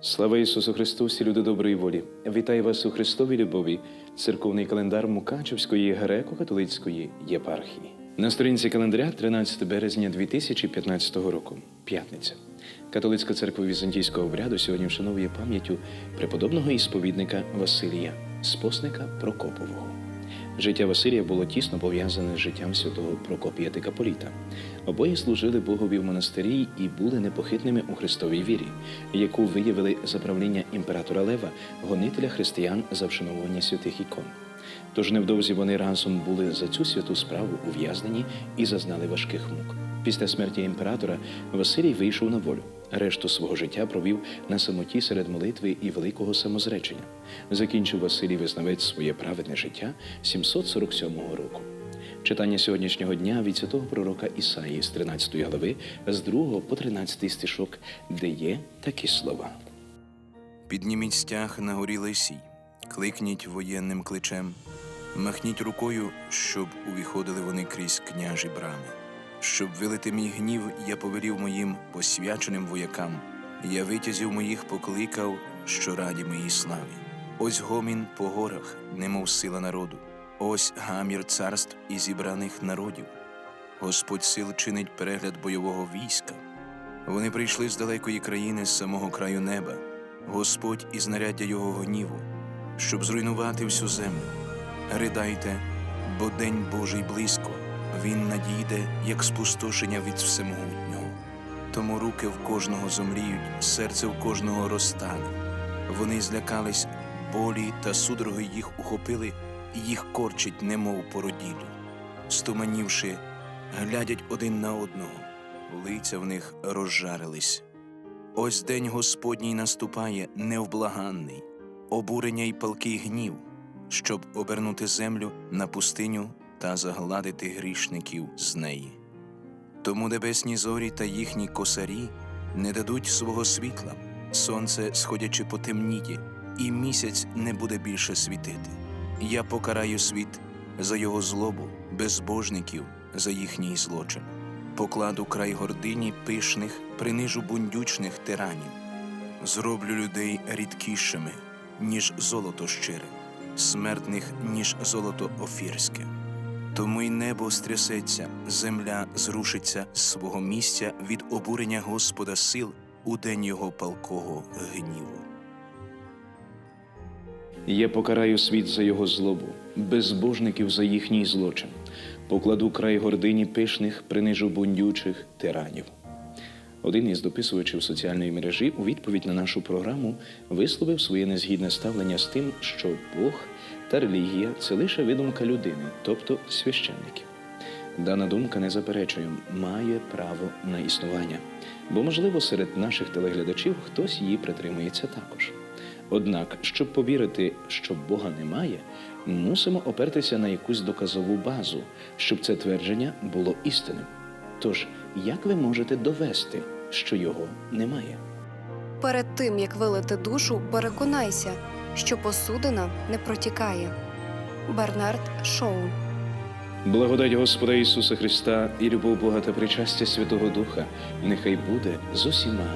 Слава Ісусу Христу, всі люди доброї волі! Вітаю вас у Христовій любові, церковний календар Мукачевської греко-католицької єпархії. На сторінці календаря 13 березня 2015 року, п'ятниця. Католицька церква візантійського обряду сьогодні вшановує пам'яттю преподобного ісповідника Василія, спосника Прокопового. Життя Василія було тісно пов'язане з життям святого Прокопія Декаполіта. Обоє служили Богові в монастирі і були непохитними у Христовій вірі, яку виявили за правління імператора Лева, гонителя християн за вшановування святих ікон. Тож невдовзі вони разом були за цю святу справу ув'язнені і зазнали важких мук. Після смерті імператора Василій вийшов на волю. Решту свого життя провів на самоті серед молитви і великого самозречення. Закінчив Василій Визнавець своє праведне життя 747 року. Читання сьогоднішнього дня від святого пророка Ісаї з 13 глави з 2 по 13 стишок, де є такі слова. Підніміть стяг на горі лисій, кликніть воєнним кличем, махніть рукою, щоб увіходили вони крізь княжі брами. Щоб вилити мій гнів, я повелів моїм посвяченим воякам. Я витязів моїх покликав, що раді моїй славі. Ось гомін по горах, немов сила народу. Ось гамір царств і зібраних народів. Господь сил чинить перегляд бойового війська. Вони прийшли з далекої країни, з самого краю неба. Господь і знаряддя його гніву, щоб зруйнувати всю землю. Ридайте, бо день Божий близько, він надійде, як спустошення від всемогутнього. Тому руки в кожного зомліють, серце в кожного розтане. Вони злякались, болі та судороги їх ухопили, і їх корчить, немов породілі. Стуманівши, глядять один на одного, лиця в них розжарились. Ось день Господній наступає невблаганний, обурення й палкий гнів, щоб обернути землю на пустиню та загладити грішників з неї. Тому небесні зорі та їхні косарі не дадуть свого світла, сонце, сходячи потемніє, і місяць не буде більше світити. Я покараю світ за його злобу, безбожників за їхній злочин покладу край гордині пишних, принижу бундючних тиранів, зроблю людей рідкішими, ніж золото щире, смертних, ніж золото офірське. Тому й небо стрясеться, земля зрушиться з свого місця від обурення Господа сил у день його палкого гніву. Я покараю світ за його злобу, безбожників за їхній злочин, покладу край гордині пишних, принижу бундючих тиранів. Один із дописувачів соціальної мережі у відповідь на нашу програму висловив своє незгідне ставлення з тим, що Бог та релігія це лише видумка людини, тобто священників. Дана думка не заперечує, має право на існування, бо, можливо, серед наших телеглядачів хтось її притримується також. Однак, щоб повірити, що Бога немає, мусимо опертися на якусь доказову базу, щоб це твердження було істинним. Тож, як ви можете довести, що його немає? Перед тим як вилити душу, переконайся, що посудина не протікає. Бернард Шоу Благодать Господа Ісуса Христа і любов Бога та причастя Святого Духа нехай буде з усіма